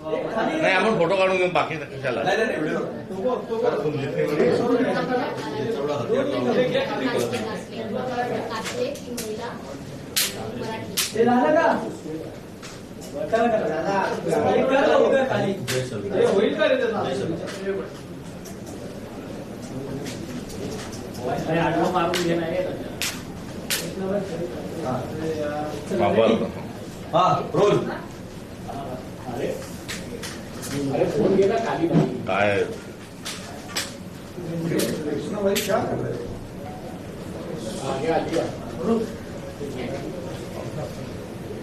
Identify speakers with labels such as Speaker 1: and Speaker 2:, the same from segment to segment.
Speaker 1: नाही आपण फोटो काढून घेऊन बाकी कशाला?
Speaker 2: तो झालं का? होईल का
Speaker 3: आडवा मारून
Speaker 4: हा रोल
Speaker 3: अरे अरे फोन गेला खाली नाही
Speaker 1: काय?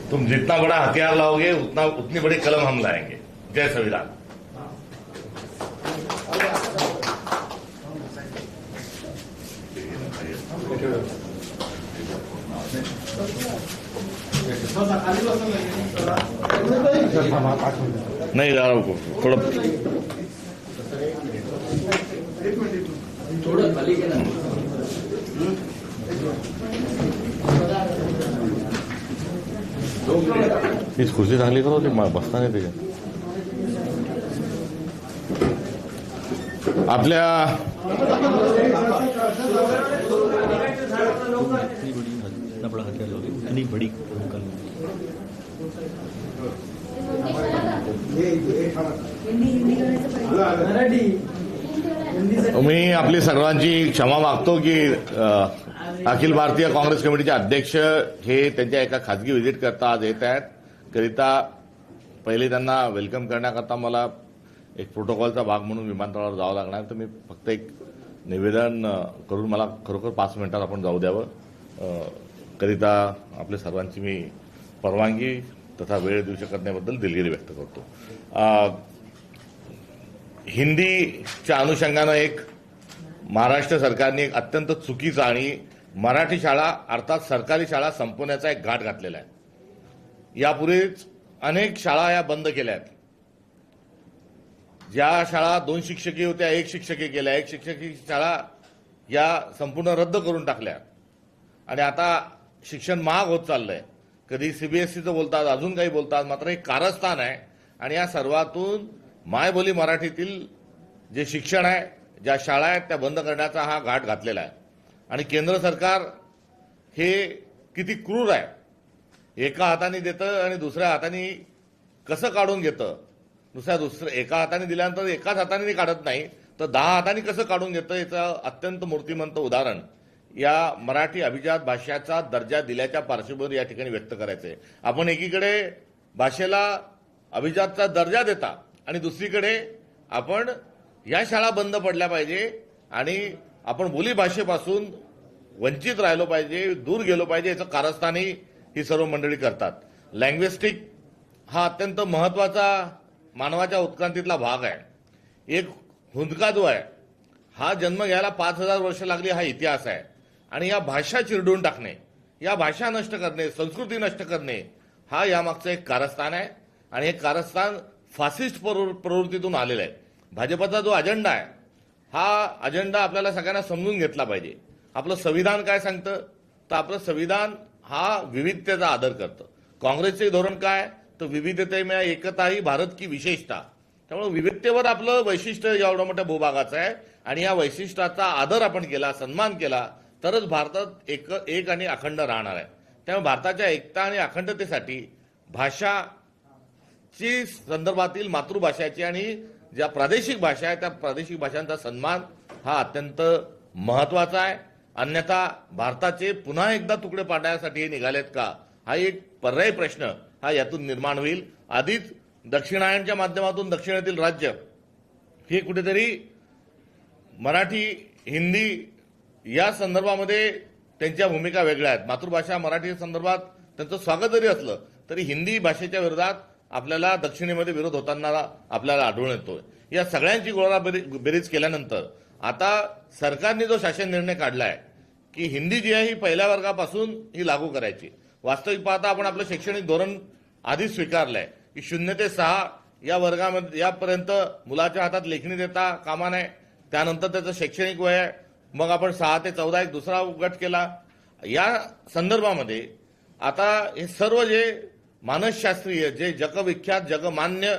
Speaker 1: तुम जितना बड़ा हथियार लाओगे उतना उतनी बड़ी कलम हम लाएंगे। जय संविधान नहीं जा नाही हूँ थोडं
Speaker 4: खाली गेला
Speaker 1: खुर्ची चांगली करू होती बसता नाही त्याच्यात आपल्या
Speaker 4: हथियार लोगे इतनी बड़ी भूमिका
Speaker 1: मी आपली सर्वांची क्षमा मागतो की अखिल भारतीय काँग्रेस कमिटीचे अध्यक्ष हे त्यांच्या एका खासगी व्हिजिट करता आज येत आहेत करिता पहिले त्यांना वेलकम करण्याकरता मला एक प्रोटोकॉलचा भाग म्हणून विमानतळावर जावं लागणार. तर मी फक्त एक निवेदन करून मला खरोखर पाच मिनिटात आपण जाऊ द्यावं. करिता आपल्या सर्वांची मी परवानगी तथा वेळ देऊ शकत नाहीबद्दल दिलगिरी व्यक्त करतो. हिंदीच्या अनुषंगानं एक महाराष्ट्र सरकारने एक अत्यंत चुकीचा आणि मराठी शाळा अर्थात सरकारी शाळा संपवण्याचा एक घाट घातलेला आहे. यापूर्वीच अनेक शाळा या बंद केल्या आहेत. ज्या शाळा दोन शिक्षकी होत्या एक शिक्षकी केल्या एक शिक्षकी शाळा या संपूर्ण रद्द करून टाकल्या. आणि आता शिक्षण महाग होत चाललंय. कधी सीबीएसईचं बोलतात अजून काही बोलतात मात्र हे कारस्थान आहे. आणि या सर्वातून मायबोली मराठीतील जे शिक्षण आहे ज्या शाळा आहेत त्या बंद करण्याचा हा घाट घातलेला आहे. आणि केंद्र सरकार हे किती क्रूर आहे. एका हाताने देतं आणि दुसऱ्या हाताने कसं काढून घेतं? दुसऱ्या दुसऱ्या एका हाताने दिल्यानंतर एकाच हाताने काढत नाही तर दहा हाताने कसं काढून घेतं? याचं अत्यंत मूर्तिमंत उदाहरण. या मराठी अभिजात भाषेचा दर्जा दिल्याच्या पार्श्वभूमीवर या ठिकाणी व्यक्त करायचं आहे आपण एकीकडे भाषेला अभिजातचा दर्जा देता आणि दुसरीकडे आपण या शाळा बंद पडल्या पाहिजे आणि आपण बोली भाषेपासून वंचित राहिलो पाहिजे दूर गेलो पाहिजे याचं कारस्थानही ही सर्व मंडळी करतात. लँग्वेस्टिक हा अत्यंत महत्त्वाचा मानवाच्या उत्क्रांतीतला भाग आहे. एक हुंदका जो आहे. हा जन्म घ्यायला पाच हजार वर्ष लागली हा इतिहास आहे. आणि या भाषा चिरडून टाकणे या भाषा नष्ट करणे संस्कृती नष्ट करणे हा यामागचं एक कारस्थान आहे. आणि हे कारस्थान फासिस्ट प्रवृ- प्रवृत्तीतून आलेलं आहे. भाजपचा जो अजेंडा आहे हा अजेंडा आपल्याला सगळ्यांना समजून घेतला पाहिजे. आपलं संविधान काय सांगतं? तर आपलं संविधान हा विविधतेचा आदर करतं. काँग्रेसचे धोरण काय? तर विविधतेमुळे एकता ही भारत की विशेषता. त्यामुळे विविधतेवर आपलं वैशिष्ट्य एवढं मोठ्या भूभागाचं आहे. आणि या वैशिष्ट्याचा आदर आपण केला सन्मान केला तरच भारतात एक एक आणि अखंड राहणार आहे. त्यामुळे भारताच्या एकता आणि अखंडतेसाठी भाषा ची संदर्भातील मातृभाषाची आणि ज्या प्रादेशिक भाषा आहे त्या प्रादेशिक भाषांचा सन्मान हा अत्यंत महत्त्वाचा आहे. अन्यथा भारताचे पुन्हा एकदा तुकडे पाडण्यासाठी निघालेत का? हा एक पर्यायी प्रश्न हा यातून निर्माण होईल. आधीच दक्षिणायनच्या माध्यमातून दक्षिणेतील राज्य हे कुठेतरी मराठी हिंदी या संदर्भामध्ये त्यांच्या भूमिका वेगळ्या आहेत. मातृभाषा मराठी संदर्भात त्यांचं स्वागत जरी असलं तरी हिंदी भाषेच्या विरोधात आपल्याला दक्षिणेमध्ये विरोध होताना आपल्याला आढळून येतोय. या सगळ्यांची गोळा बेरीज केल्यानंतर आता सरकारने जो शासन निर्णय काढलाय की हिंदी जी आहे ही पहिल्या वर्गापासून ही लागू करायची. वास्तविक पाहता आपण आपलं शैक्षणिक धोरण आधीच स्वीकारलंय की शून्य ते सहा या वर्गामध्ये यापर्यंत मुलाच्या हातात लेखणी देता कामा नये. त्यानंतर त्याचं शैक्षणिक वय आहे. मग आपण सहा ते चौदा एक दुसरा गट केला. या संदर्भामध्ये आता हे सर्व जे मानसशास्त्रीय जे जगविख्यात जगमान्य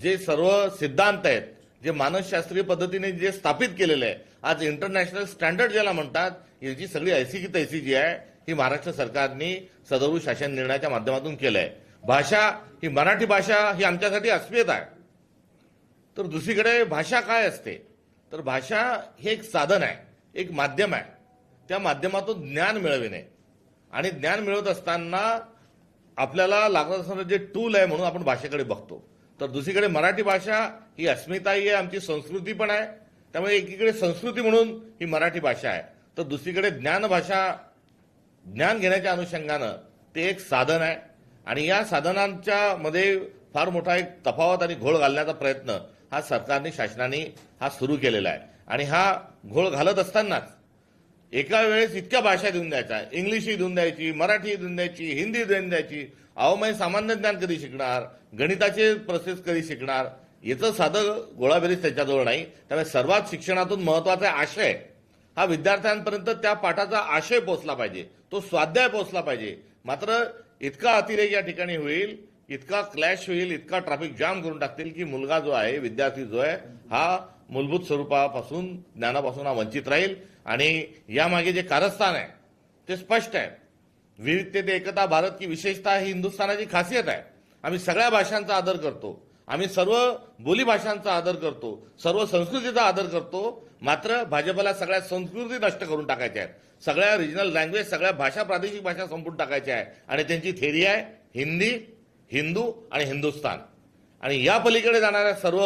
Speaker 1: जे सर्व सिद्धांत आहेत जे मानसशास्त्रीय पद्धतीने जे स्थापित केलेले आहे आज इंटरनॅशनल स्टँडर्ड ज्याला म्हणतात याची सगळी ऐसी की तैसी जी आहे ही महाराष्ट्र सरकारने सदरू शासन निर्णयाच्या माध्यमातून केलं आहे भाषा ही मराठी भाषा ही आमच्यासाठी अस्मित आहे. तर दुसरीकडे भाषा काय असते? तर भाषा हे एक साधन आहे. एक माध्यम आहे. त्या माध्यमातून ज्ञान मिळविणे. आणि ज्ञान मिळवत असताना आपल्याला लागत असणारं जे टूल आहे म्हणून आपण भाषेकडे बघतो. तर दुसरीकडे मराठी भाषा ही अस्मिताही आहे आमची संस्कृती पण आहे. त्यामुळे एकीकडे संस्कृती म्हणून ही मराठी भाषा आहे. तर दुसरीकडे ज्ञान भाषा ज्ञान घेण्याच्या अनुषंगानं ते एक साधन आहे. आणि या साधनांच्या मध्ये फार मोठा एक तफावत आणि घोळ घालण्याचा प्रयत्न हा सरकारने शासनाने हा सुरू केलेला आहे. आणि हा घोळ घालत असतानाच एका वेळेस इतक्या भाषा देऊन द्यायच्या इंग्लिशही देऊन द्यायची मराठी देऊन द्यायची हिंदी देऊन द्यायची. अवमय सामान्य ज्ञान कधी शिकणार? गणिताचे प्रोसेस कधी शिकणार? याचं साधं गोळाबेरीज त्याच्याजवळ नाही. त्यामुळे सर्वात शिक्षणातून महत्त्वाचा आशय हा विद्यार्थ्यांपर्यंत त्या पाठाचा आशय पोहोचला पाहिजे. तो स्वाध्याय पोहोचला पाहिजे. मात्र इतका अतिरेक या ठिकाणी होईल इतका क्लॅश होईल इतका ट्रॅफिक जाम करून टाकतील की मुलगा जो आहे विद्यार्थी जो आहे हा मूलभूत स्वरूपापासून ज्ञानापासून हा वंचित राहील. आणि यामागे जे कारस्थान आहे ते स्पष्ट आहे. विविधतेत एकता भारत की विशेषता ही हिंदुस्थानाची खासियत आहे. आम्ही सगळ्या भाषांचा आदर करतो. आम्ही सर्व बोलीभाषांचा आदर करतो. सर्व संस्कृतीचा आदर करतो. मात्र भाजपला सगळ्या संस्कृती नष्ट करून टाकायच्या आहेत. सगळ्या रिजनल लँग्वेज सगळ्या भाषा प्रादेशिक भाषा संपून टाकायच्या आहे आणि त्यांची थेरी आहे हिंदी हिंदू आणि हिंदुस्तान आणि या पलीकडे जाणाऱ्या सर्व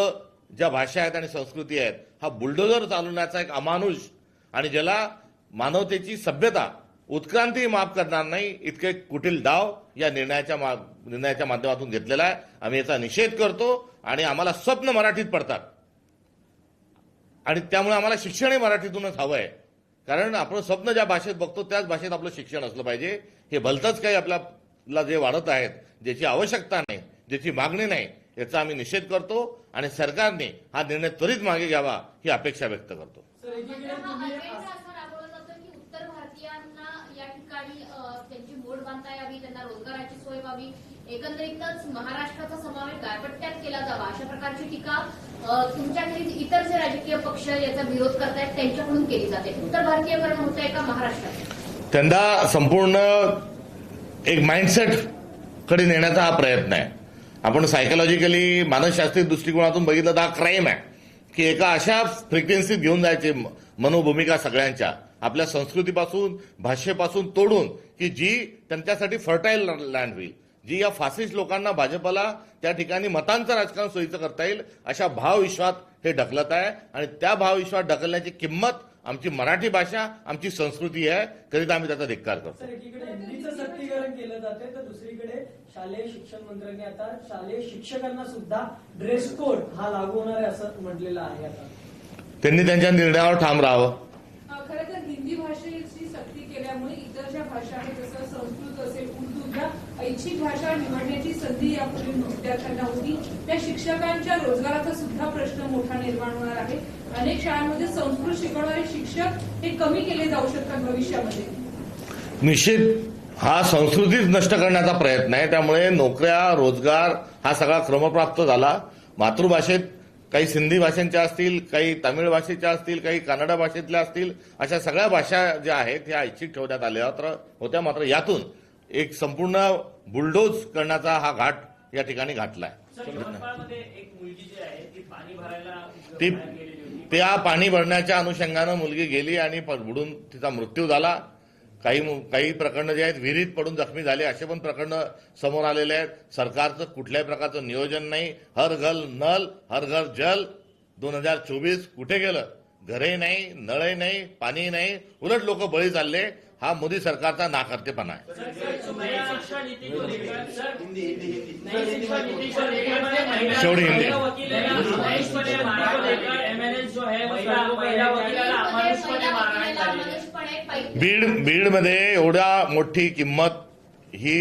Speaker 1: ज्या भाषा आहेत आणि संस्कृती आहेत हा बुलडोजर चालवण्याचा एक अमानुष आणि ज्याला मानवतेची सभ्यता उत्क्रांती माफ करणार नाही इतके कुटील डाव या निर्णयाच्या मा- निर्णयाच्या माध्यमातून घेतलेला आहे. आम्ही याचा निषेध करतो आणि आम्हाला स्वप्न मराठीत पडतात. आणि त्यामुळे आम्हाला शिक्षणही मराठीतूनच हवं आहे. कारण आपण स्वप्न ज्या भाषेत बघतो त्याच भाषेत आपलं शिक्षण असलं पाहिजे. हे भलतंच काही आपल्याला जे वाढत आहेत ज्याची आवश्यकता नाही ज्याची मागणी नाही याचा आम्ही निषेध करतो आणि सरकारने हा निर्णय त्वरित मागे घ्यावा ही अपेक्षा व्यक्त करतो.
Speaker 2: सर एकीकडे
Speaker 5: हा
Speaker 2: तुम्ही
Speaker 5: अजेंडा
Speaker 2: असं-
Speaker 5: असा राबवला जातो की उत्तर भारतीयांना या ठिकाणी अ, त्यांची मोड बांधता यावी त्यांना रोजगाराची सोय व्हावी. एकंदरीतच महाराष्ट्राचा समावेश गारपट्ट्यात केला जावा. अशा प्रकारची टीका अ, तुमच्याकडे इतर जे राजकीय पक्ष याचा विरोध करतायत त्यांच्याकडून केली जाते. उत्तर भारतीयकरण होत आहे का महाराष्ट्रात?
Speaker 1: त्यांना संपूर्ण एक माइंडसेटकडे नेण्याचा हा प्रयत्न आहे. आपण सायकोलॉजिकली मानसशास्त्रीय दृष्टिकोनातून बघितलं तर हा क्राईम आहे. की एका अशा फ्रिक्वेन्सीत घेऊन जायचे म- मनोभूमिका सगळ्यांच्या आपल्या संस्कृतीपासून भाषेपासून तोडून की जी त्यांच्यासाठी फर्टाईल लँड होईल. जी या फासिस्ट लोकांना भाजपला त्या ठिकाणी मतांचं राजकारण सोयीचं करता येईल अशा भावविश्वात हे ढकलत आहे. आणि त्या भावविश्वात ढकलण्याची किंमत आमची मराठी भाषा आमची संस्कृती आहे कधीच आम्ही त्याचा धिक्कार करतो
Speaker 2: केलं जाते तर दुसरीकडे शालेय शिक्षण मंत्र्यांनी आता शालेय शिक्षकांना सुद्धा ड्रेस कोड हा लागू होणार आहे असं म्हटलेलं आहे आता.
Speaker 1: त्यांनी त्यांच्या निर्णयावर ठाम राहावं.
Speaker 6: खरं तर हिंदी भाषेची सक्ती केल्यामुळे इतर ज्या भाषा आहेत जसं संस्कृत असेल उर्दू ज्या ऐच्छिक भाषा निवडण्याची संधी यापूर्वी विद्यार्थ्यांना होती. त्या शिक्षकांच्या रोजगाराचा सुद्धा प्रश्न मोठा निर्माण होणार आहे. अनेक शाळांमध्ये संस्कृत शिकवणारे शिक्षक हे कमी केले जाऊ शकतात भविष्यामध्ये.
Speaker 1: निश्चित. हा संस्कृतीच नष्ट करण्याचा प्रयत्न आहे. त्यामुळे नोकऱ्या रोजगार हा सगळा क्रमप्राप्त झाला. मातृभाषेत काही सिंधी भाषांच्या असतील काही तमिळ भाषेच्या असतील काही कन्नड भाषेतल्या असतील अशा सगळ्या भाषा ज्या आहेत ह्या ऐच्छिक ठेवण्यात आल्या मात्र होत्या मात्र यातून एक संपूर्ण बुलडोज करण्याचा हा घाट या ठिकाणी घातलाय.
Speaker 3: सर यवतमाळमध्ये एक मुलगी जी आहे ती
Speaker 1: त्या पाणी भरण्याच्या अनुषंगानं मुलगी गेली आणि बुडून तिचा मृत्यू झाला. काही काही प्रकरणं जे आहेत विहिरीत पडून जखमी झाले असे पण प्रकरणं समोर आलेले आहेत. सरकारचं कुठल्याही प्रकारचं नियोजन नाही. हर घर नल हर घर जल. दोन हजार चोवीस कुठे गेलं? घरही नाही नळही नाही पाणी नाही. उलट लोक बळी चालले. हा मोदी सरकारचा नाकर्तेपणा आहे. शेवटी हिंदी. बीड बीडमध्ये एवढ्या मोठी किंमत ही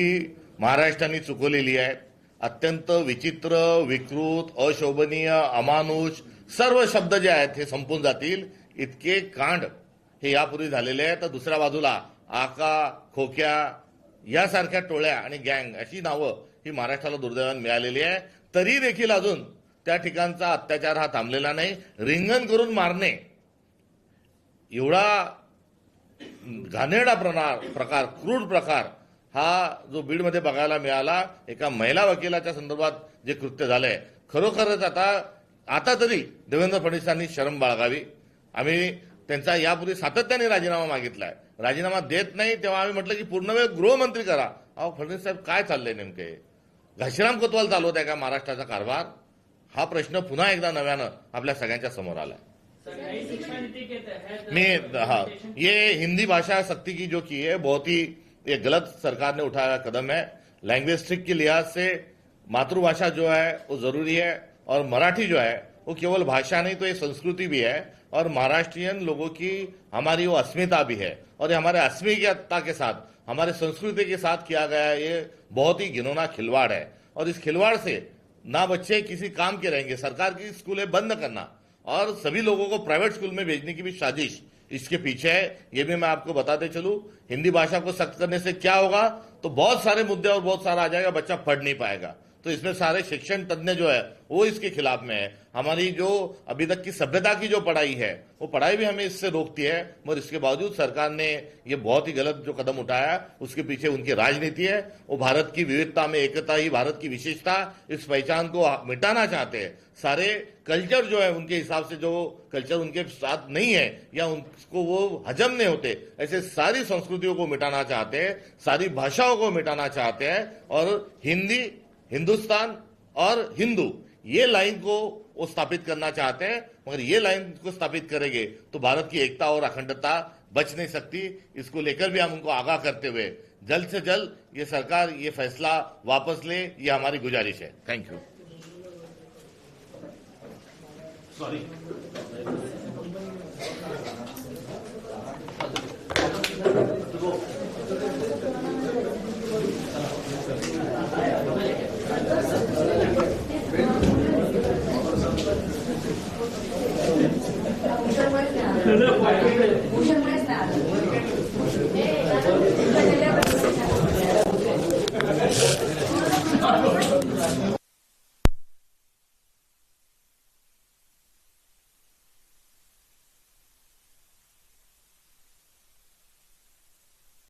Speaker 1: महाराष्ट्राने चुकवलेली आहे. अत्यंत विचित्र विकृत अशोभनीय अमानुष सर्व शब्द जे आहेत हे संपून जातील. इतके कांड. हे यापूर्वी झालेले आहे. तर दुसऱ्या बाजूला आका खोक्या यासारख्या टोळ्या आणि गँग अशी नावं ही महाराष्ट्राला दुर्दैवान मिळालेली आहे. तरी देखील अजून त्या ठिकाणचा अत्याचार हा थांबलेला नाही. रिंगण करून मारणे एवढा घाणेरडा प्रणार प्रकार क्रूड प्रकार हा जो बीडमध्ये बघायला मिळाला एका महिला वकिलाच्या संदर्भात जे कृत्य झालंय. खरोखरच आता आता तरी देवेंद्र फडणवीसांनी शरम बाळगावी. आम्ही त्यांचा यापूर्वी सातत्याने राजीनामा मागितलाय. राजीनामा देत नाही तेव्हा आम्ही म्हटलं की पूर्ण वेळ गृहमंत्री करा. अहो फडणवीस साहेब काय चाललंय नेमके? घाशीराम कोतवाल चालवत आहे का महाराष्ट्राचा कारभार. हा प्रश्न पुन्हा एकदा नव्यानं आपल्या सगळ्यांच्या समोर आलाय. मी हा हाँ ये हिंदी भाषा सख्ती की जो की है बहुत ही ये गलत सरकार ने उठाया कदम है. लैंग्वेस्टिक के लिहाज से मातृभाषा जो है वो जरूरी है और मराठी जो है वो केवल भाषा नहीं तो ये संस्कृति भी है. और महाराष्ट्रियन लोगों की हमारी वो अस्मिता भी है। और ये हमारे अस्मिता के साथ, हमारे संस्कृति के साथ किया गया ये बहुत ही घिनौना खिलवाड़ है। और इस खिलवाड़ से ना बच्चे किसी काम के रहेंगे, सरकार की स्कूलें बंद करना और सभी लोगों को प्राइवेट स्कूल में भेजने की भी साजिश इसके पीछे है। ये भी मैं आपको बताते चलूँ, हिंदी भाषा को सख्त करने से क्या होगा? तो बहुत सारे मुद्दे और बहुत सारा आ जाएगा, बच्चा पढ़ नहीं पाएगा। तो इसमें सारे शिक्षण तज्ञ जो है, वो इसके खिलाफ में है। हमारी जो अभी तक की सभ्यता की जो पढ़ाई है, वो पढ़ाई भी हमें इससे रोकती है, मगर इसके बावजूद सरकार ने ये बहुत ही गलत जो कदम उठाया, उसके पीछे उनकी राजनीति है, वो भारत की विविधता में एकता ही भारत की विशेषता, इस पहचान को मिटाना चाहते हैं। सारे कल्चर जो है, उनके हिसाब से जो कल्चर उनके साथ नहीं है, या उनको वो हजम नहीं होते, ऐसे सारी संस्कृतियों को मिटाना चाहते हैं, सारी भाषाओं को मिटाना चाहते हैं, और हिंदी हिंदुस्तान और हिंदू, ये लाइन को वो स्थापित करना चाहते हैं, मगर ये लाइन को स्थापित करेंगे तो भारत की एकता और अखंडता बच नहीं सकती। इसको लेकर भी हम उनको आगाह करते हुए जल्द से जल्द ये सरकार, ये फैसला वापस ले, ये हमारी गुजारिश है। Thank you
Speaker 7: भूषणमुळेच